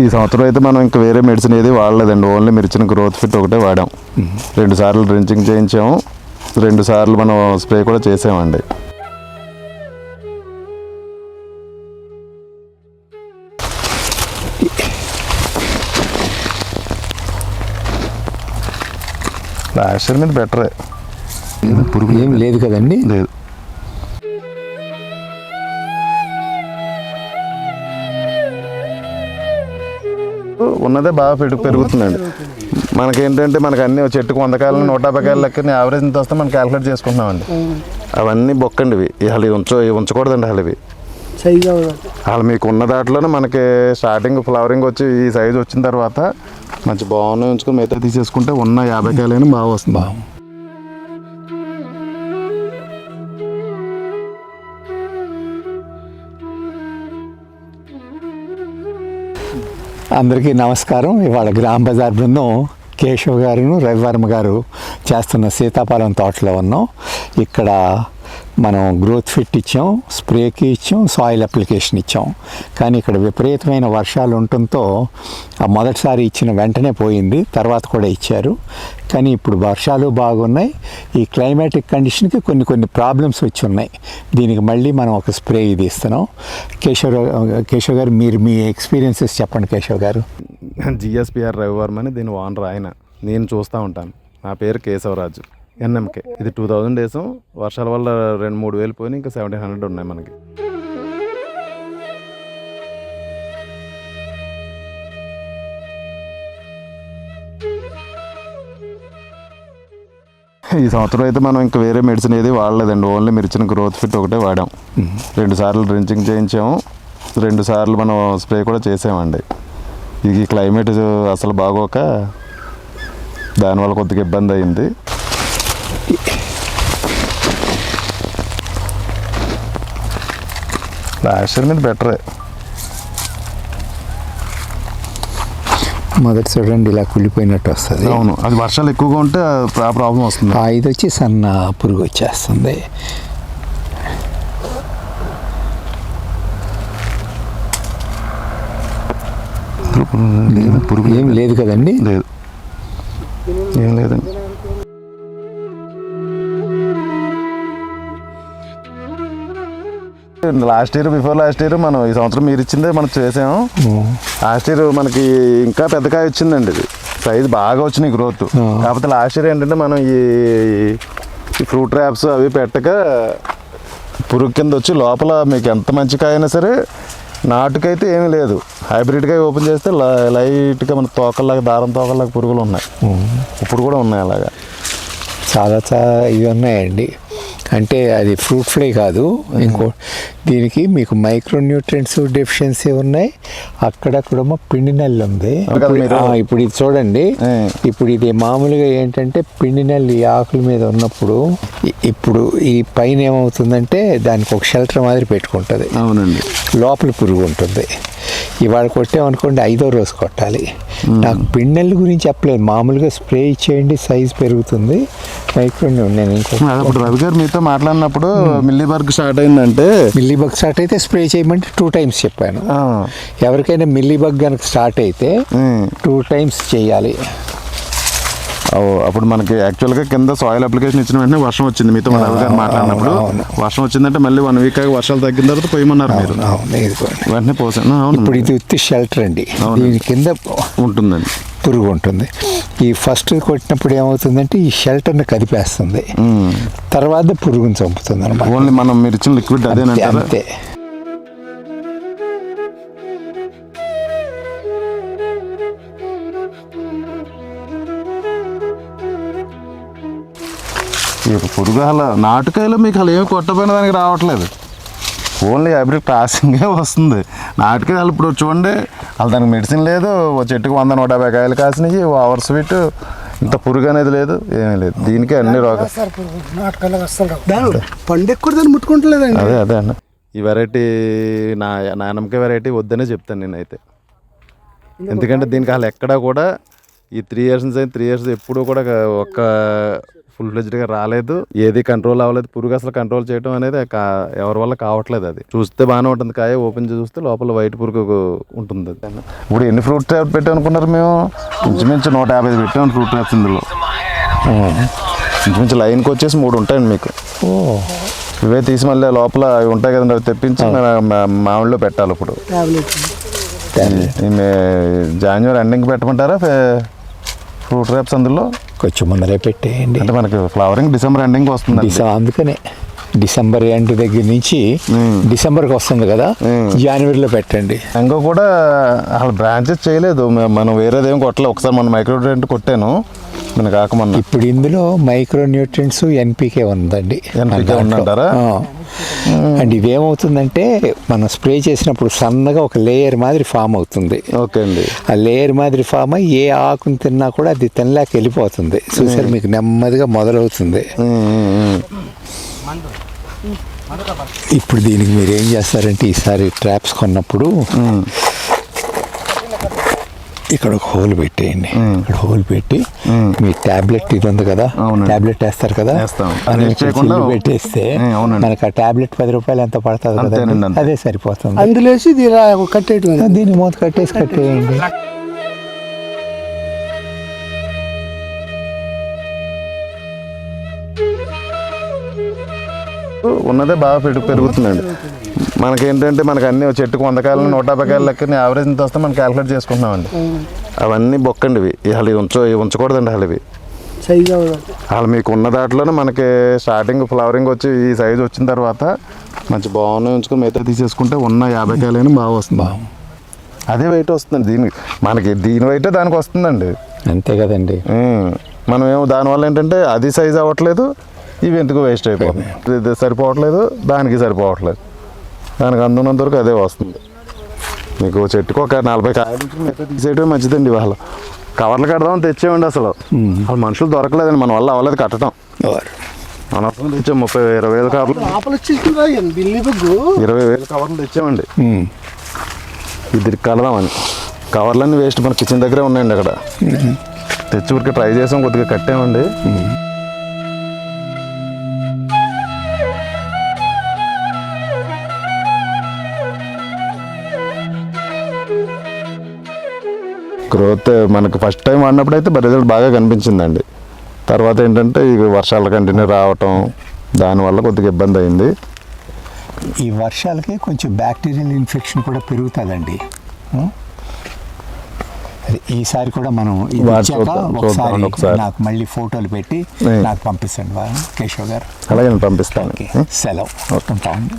ఈ సంవత్సరం అయితే మనం ఇంకా వేరే మెడిసిన్ ఏది వాడలేదండి. ఓన్లీ మీరు ఇచ్చిన గ్రోత్ ఫిట్ ఒకటే వాడాం. రెండు సార్లు డ్రించింగ్ చేయించాము. రెండు సార్లు మనం స్ప్రే కూడా చేసామండి. లాస్ట్ మీద బెటరే పురుగు ఏం లేదు కదండి? లేదు. ఉన్నదే బాగా పెరుగు పెరుగుతుందండి. మనకేంటంటే మనకి అన్ని చెట్టుకు వంద కాయలు నూట యాభై కాయలు లెక్క యావరేజ్ ఎంత వస్తే మనం క్యాలిక్యులేట్ చేసుకుంటున్నామండి. అవన్నీ బొక్కండి ఇవి అసలు ఇవి ఉంచ ఇవి ఉంచకూడదండి అసలు ఇవి. అసలు మీకు ఉన్న దాంట్లోనే మనకి స్టార్టింగ్ ఫ్లవరింగ్ వచ్చి ఈ సైజ్ వచ్చిన తర్వాత మంచి బాగున్నాయి ఉంచుకొని మిగతా తీసేసుకుంటే ఉన్న యాభై కాయలైనా బాగా వస్తుంది. బాగు అందరికీ నమస్కారం. ఇవాళ గ్రామ బజార్ బృందం కేశవ్ గారును రవివర్మ గారు చేస్తున్న సీతాఫలం తోటలో ఉన్నాం. ఇక్కడ మనం గ్రోత్ ఫిట్ ఇచ్చాం స్ప్రేకి ఇచ్చాం సాయిల్ అప్లికేషన్ ఇచ్చాం. కానీ ఇక్కడ విపరీతమైన వర్షాలు ఉండటంతో మొదటిసారి ఇచ్చిన వెంటనే పోయింది. తర్వాత కూడా ఇచ్చారు. కానీ ఇప్పుడు వర్షాలు బాగున్నాయి. ఈ క్లైమాటిక్ కండిషన్కి కొన్ని కొన్ని ప్రాబ్లమ్స్ వచ్చి ఉన్నాయి. దీనికి మళ్ళీ మనం ఒక స్ప్రే ఇది ఇస్తున్నాం కేశవ్ కేశవ్ గారు మీరు మీ ఎక్స్పీరియన్సెస్ చెప్పండి కేశవ్ గారు. జిఎస్పిఆర్ రవివర్మ అని దీని ఓనర్ ఆయన. నేను చూస్తూ ఉంటాను. నా పేరు కేశవరాజు. ఎన్ఎంకే. ఇది టూ థౌజండ్ డేస్. వర్షాల వల్ల రెండు మూడు వేలు పోయినాయి. ఇంకా సెవెంటీన్ హండ్రెడ్ ఉన్నాయి మనకి. ఈ సంవత్సరం అయితే మనం ఇంకా వేరే మెడిసిన్ ఏది వాడలేదండి. ఓన్లీ మీరు ఇచ్చిన గ్రోత్ ఫిట్ ఒకటే వాడాం. రెండు సార్లు డ్రించింగ్ చేయించాము. రెండు సార్లు మనం స్ప్రే కూడా చేసామండి. ఈ క్లైమేట్ అసలు బాగోక దానివల్ల కొద్దిగా ఇబ్బంది అయింది. లాస్ట్ ఇయర్ మీద బెటరే మొదటి చూడండి ఇలా కుళ్ళిపోయినట్టు వస్తుంది. అవును అది వర్షాలు ఎక్కువగా ఉంటే ఆ ప్రాబ్లం వస్తుంది. ఆ ఇది వచ్చి సన్న పురుగు వచ్చేస్తుంది. పురుగు ఏం లేదు కదండి? లేదు. ఏం లేదండి. Last year before last year మనం ఈ సంవత్సరం మీరు ఇచ్చిందే మనం చేసాము లాస్ట్ ఇయర్ మనకి ఇంకా పెద్ద కాయ వచ్చిందండి ఇది. సైజ్ బాగా వచ్చినాయి గ్రోత్ కాకపోతే లాస్ట్ ఇయర్ ఏంటంటే మనం ఈ ఈ ఫ్రూట్ ట్రాప్స్ అవి పెట్టక పురుగు కింద వచ్చి లోపల మీకు ఎంత మంచి కాయ అయినా సరే నాటుకైతే ఏమీ లేదు. హైబ్రిడ్ కాయ ఓపెన్ చేస్తే లైట్గా మన తోకల్లాగా దారం తోకల్లాగా పురుగులు ఉన్నాయి. ఇప్పుడు కూడా ఉన్నాయి అలాగా. చాలా చాలా ఇవి ఉన్నాయండి. అంటే అది ఫ్రూట్ ఫ్లై కాదు. ఇంకో దీనికి మీకు మైక్రో న్యూట్రియంట్స్ డెఫిషియన్సీ ఉన్నాయి. అక్కడక్కడేమో పిండి నల్లి ఉంది. ఇప్పుడు- ఇది చూడండి. ఇప్పుడు ఇది మామూలుగా ఏంటంటే పిండి నల్లి ఈ ఆకుల మీద ఉన్నప్పుడు ఇప్పుడు ఈ పైన ఏమవుతుందంటే దానికి ఒక షెల్టర్ మాదిరి పెట్టుకుంటుంది. అవునండి. లోపల పురుగు ఉంటుంది. ఇవాళ కొట్టామనుకోండి ఐదో రోజు కొట్టాలి. నాకు పిండెల గురించి చెప్పలేదు. మామూలుగా స్ప్రే ఇచ్చేయండి సైజ్ పెరుగుతుంది. నేను ఇప్పుడు రవి గారు మీతో మాట్లాడినప్పుడు మిల్లీబర్గ్ స్టార్ట్ అయిందంటే మిల్లీ బగ్ స్టార్ట్ అయితే స్ప్రే చేయమంటే టూ టైమ్స్ చెప్పాను. ఎవరికైనా మిల్లీ బగ్ కనుక స్టార్ట్ అయితే టూ టైమ్స్ చేయాలి. అప్పుడు మనకి యాక్చువల్గా కింద సాయిల్ అప్లికేషన్ ఇచ్చిన వెంటనే వర్షం వచ్చింది. మీతో మన గారు మాట్లాడినప్పుడు. వర్షం వచ్చిందంటే మళ్ళీ వన్ వీక్ వర్షాలు తగ్గిన తర్వాత పోయమన్నారు మీరు. వెంటనే పోసాను అవును. ఇప్పుడు ఇది షెల్టర్ అండి. దీని కింద ఉంటుందండి. పురుగు ఉంటుంది. ఈ ఫస్ట్ కొట్టినప్పుడు ఏమవుతుందంటే ఈ షెల్టర్ని కదిపేస్తుంది. తర్వాత పురుగుని చంపుతుంది అనమాట ఓన్లీ మనం మీరు ఇచ్చిన లిక్విడ్ అదేనంటారా? అంతే. పురుగు అలా నాటుకాయలు మీకు అలా ఏమి కొట్టపోయిన దానికి రావట్లేదు. ఓన్లీ హైబ్రిడ్ క్రాసింగే వస్తుంది. నాటుకాయలు ఇప్పుడు చూడండి అసలు దానికి మెడిసిన్ లేదు ఓ చెట్టుకు వంద నూట యాభై కాయలు కాసినాయి ఓవర్ స్వీట్ ఇంత పురుగు అనేది లేదు ఏమీ లేదు. దీనికే అన్ని రోగాలు వస్తారు పురుగు నాటకాలు వస్తారు దాని పండు ఎక్కువ దాన్ని ముట్టుకుంటలేదండి. అదే అదే అన్న. ఈ వెరైటీ నా నా నమ్మక వెరైటీ వద్దనే చెప్తాను నేనైతే. ఎందుకంటే దీనికి అసలు ఎక్కడా కూడా ఈ త్రీ ఇయర్స్ నుంచి త్రీ ఇయర్స్ ఎప్పుడూ కూడా ఒక్క ఫుల్ ఫ్లెజ్డ్గా రాలేదు. ఏది కంట్రోల్ అవ్వలేదు. పురుగు అసలు కంట్రోల్ చేయడం అనేది కా- ఎవరి వల్ల కావట్లేదు అది. చూస్తే బాగానే ఉంటుంది. కాయ ఓపెన్ చేసి చూస్తే లోపల వైట్ పురుగు ఉంటుంది. ఇప్పుడు ఎన్ని ఫ్రూట్ ట్రాప్ పెట్టాం అనుకున్నారు మేము? ఇంచుమించు నూట యాభై పెట్టాం ఫ్రూట్ ట్రాప్స్ ఇందులో. ఇంచుమించు లైన్కి వచ్చేసి మూడు ఉంటాయండి మీకు. ఓ. ఇవే తీసి మళ్ళీ లోపల అవి ఉంటాయి కదండి అవి తెప్పించి మా- మామిడిలో పెట్టాలి ఇప్పుడు. జాన్యువరి ఎండింగ్ పెట్టమంటారా? ఫ్రూట్ ర్యాప్స్ అందులో? కొంచెం ముందరే పెట్టేయండి. అంటే మనకి ఫ్లవరింగ్ డిసెంబర్ ఎండింగ్ వస్తుంది అందుకనే. డిసెంబర్ ఎండ్ దగ్గర నుంచి. డిసెంబర్కి వస్తుంది కదా. జనవరిలో పెట్టండి. మ్యాంగో కూడా అసలు బ్రాంచెస్ చేయలేదు. మనం వేరేదేం కొట్టలేదు ఒకసారి మన మైక్రోడెంట్ కొట్టాను. మన కాకమన్నా ఇప్పుడు ఇందులో మైక్రో న్యూట్రియంట్స్ ఎన్పికే ఉందండి. ఉందంటారా? అండ్ ఇవేమవుతుందంటే మనం స్ప్రే చేసినప్పుడు సన్నగా ఒక లేయర్ మాదిరి ఫామ్ అవుతుంది. ఓకే అండి. ఆ లేయర్ మాదిరి ఫామ్ అయ్యి ఏ ఆకుని తిన్నా కూడా అది తినలేక వెళ్ళిపోతుంది. చూసారు మీకు నెమ్మదిగా మొదలవుతుంది. ఇప్పుడు దీనికి మీరు ఏం చేస్తారంటే ఈసారి ట్రాప్స్ కొన్నప్పుడు ఇక్కడ ఒక హోల్ పెట్టేయండి. ఇక్కడ హోల్ పెట్టి మీ టాబ్లెట్ ఇది ఉంది కదా. టాబ్లెట్ వేస్తారు కదా? పెట్టేస్తే. మనకి ఆ టాబ్లెట్ పది రూపాయలు ఎంత పడుతుంది కదా. అదే సరిపోతుంది. ఇలా కట్టేయటం దీన్ని మూత కట్టేసి కట్టేయండి. ఉన్నదే బాగా పెరుగు పెరుగుతుందండి. మనకేంటంటే మనకి అన్ని చెట్టుకు వంద కాయలు నూట యాభై కాయలు లెక్కని యావరేజ్ ఎంత వస్తే మనం క్యాలిక్యులేట్ చేసుకుంటున్నామండి. అవన్నీ బొక్కండి ఇవి అసలు ఇవి ఉంచ ఇవి ఉంచకూడదండి అసలు ఇవి. అసలు మీకు ఉన్న దాంట్లోనే మనకి స్టార్టింగ్ ఫ్లవరింగ్ వచ్చి ఈ సైజ్ వచ్చిన తర్వాత మంచి బాగున్నాయి ఉంచుకొని మిగతా తీసేసుకుంటే ఉన్న యాభై కాయలైనా బాగా వస్తుంది. అదే వెయిట్ వస్తుంది దీనికి మనకి దీని వెయిటే దానికి వస్తుందండి. అంతే కదండి. మనం ఏమో దానివల్ల ఏంటంటే అది సైజ్ అవ్వట్లేదు ఇవి ఎందుకు వేస్ట్ అయిపోతుంది ఇది సరిపోవట్లేదు దానికి సరిపోవట్లేదు. దానికి అందున్నంత వరకు అదే వస్తుంది. మీకు చెట్టుకు ఒక నలభై కాయలు తీసేయటమే మంచిదండి ఇవాళ. కవర్లు కడదాం తెచ్చేయండి అసలు. అసలు మనుషులు దొరకలేదండి మన వల్ల అవ్వలేదు కట్టడం. మన అసలు తెచ్చాం ముప్పై ఇరవై వేల కవర్లు. ఇరవై వేల కవర్లు తెచ్చామండి. ఇద్దరికి కలదామని కవర్లన్నీ వేస్ట్ మన కిచెన్ దగ్గరే ఉన్నాయండి అక్కడ. తెచ్చి ఊరికి ట్రై చేసాం కొద్దిగా కట్టామండి. గ్రోత్ మనకు ఫస్ట్ టైం వాడినప్పుడు అయితే రిజల్ట్ బాగా కనిపించిందండి. తర్వాత ఏంటంటే ఇక వర్షాలు కంటిన్యూ రావటం దానివల్ల కొద్దిగా ఇబ్బంది అయింది. ఈ వర్షాలకి కొంచెం బ్యాక్టీరియల్ ఇన్ఫెక్షన్ కూడా పెరుగుతుందండి. ఈసారి కూడా మనం ఒకసారి. నాకు మళ్ళీ ఫోటోలు పెట్టి. నాకు పంపిస్తాండి వారు కేశవ్ గారు. అలాగే పంపిస్తాను. సెలవు. ఉంటామండి